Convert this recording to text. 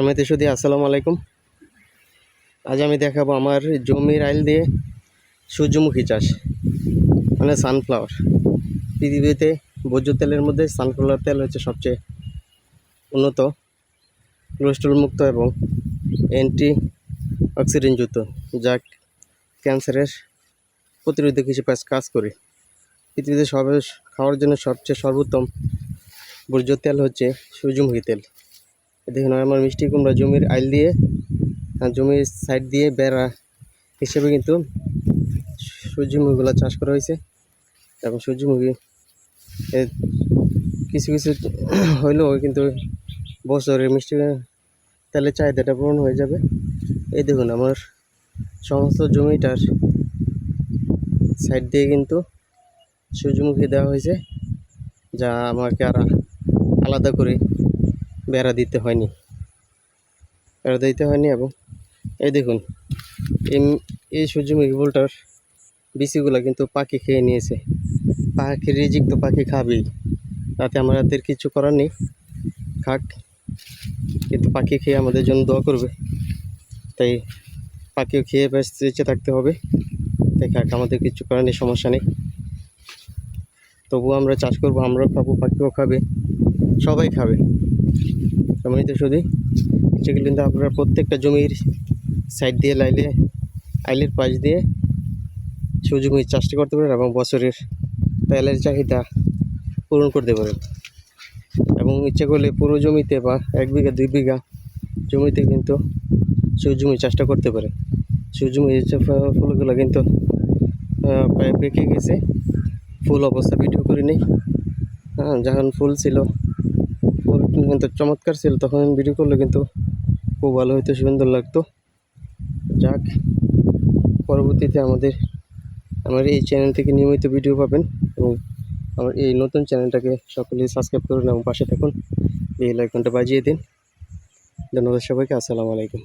সমিতি সুদি আসসালামু আলাইকুম আজ আমি দেখাবো আমার জমির আইল দিয়ে সূর্যমুখী চাষ মানে সানফ্লাওয়ার পৃথিবীতে ভোজ্য তেলের মধ্যে সানফ্লাওয়ার তেল হচ্ছে সবচেয়ে উন্নত মুক্ত এবং অ্যান্টি অক্সিডেন্টযুক্ত যা ক্যান্সারের প্রতিরোধক হিসেবে কাজ করে। পৃথিবীতে সব খাওয়ার জন্য সবচেয়ে সর্বোত্তম ভোজ্য তেল হচ্ছে সূর্যমুখী তেল। দেখুন, আমার মিষ্টি কুমড়া জমির আইল দিয়ে জমির সাইড দিয়ে বেড়া হিসেবে কিন্তু সূর্যমুখীগুলো চাষ করা হয়েছে। এবং সূর্যমুখী কিছু কিছু হইলেও কিন্তু বছরে মিষ্টি তেলের চাহিদাটা পূরণ হয়ে যাবে। এই দেখুন, আমার সমস্ত জমিটার সাইড দিয়ে কিন্তু সূর্যমুখী দেওয়া হয়েছে, যা আমাকে আর আলাদা করে বেড়া দিতে হয়নি। বেড়া দিতে হয়নি এবং এই দেখুন, এই সূর্যমুখী ফুলটার বিচিগুলো কিন্তু পাখি খেয়ে নিয়েছে। পাখি রিজিক তো পাখি খাবেই। তাতে আমাদের কিছু করার নেই। খাক, কিন্তু পাখি খেয়ে আমাদের জন্য দোয়া করবে। তাই পাখিও খেয়ে বেঁচে থাকতে হবে। তাই খাক, আমাদের কিছু করার নেই, সমস্যা নেই। তবুও আমরা চাষ করব, আমরাও খাব, পাখিও খাবে, সবাই খাবে। আমি তো শুধু সেগুলো কিন্তু আপনারা প্রত্যেকটা জমির সাইড দিয়ে লাইলে আইলের পাশ দিয়ে সূর্যমুখী চাষটি করতে পারেন এবং বছরের তেলের চাহিদা পূরণ করতে পারেন। এবং ইচ্ছে করলে পুরো জমিতে বা এক বিঘা, দুই বিঘা জমিতে কিন্তু সূর্যমুখী চাষটা করতে পারে সূর্যমুখী ফুলগুলো কিন্তু পেকে গেছে। ফুল অবস্থা ভিডিও করে নেই হ্যাঁ যখন ফুল ছিল কিন্তু চমৎকার ছিল। তখন ভিডিও করলে কিন্তু খুব ভালো হইতো, সুন্দর লাগতো। যাক, পরবর্তীতে আমাদের, আমার এই চ্যানেল থেকে নিয়মিত ভিডিও পাবেন এবং আমার এই নতুন চ্যানেলটাকে সকলে সাবস্ক্রাইব করুন এবং পাশে থাকুন। বেল আইকনটা বাজিয়ে দিন। ধন্যবাদ সবাইকে, আসসালামু আলাইকুম।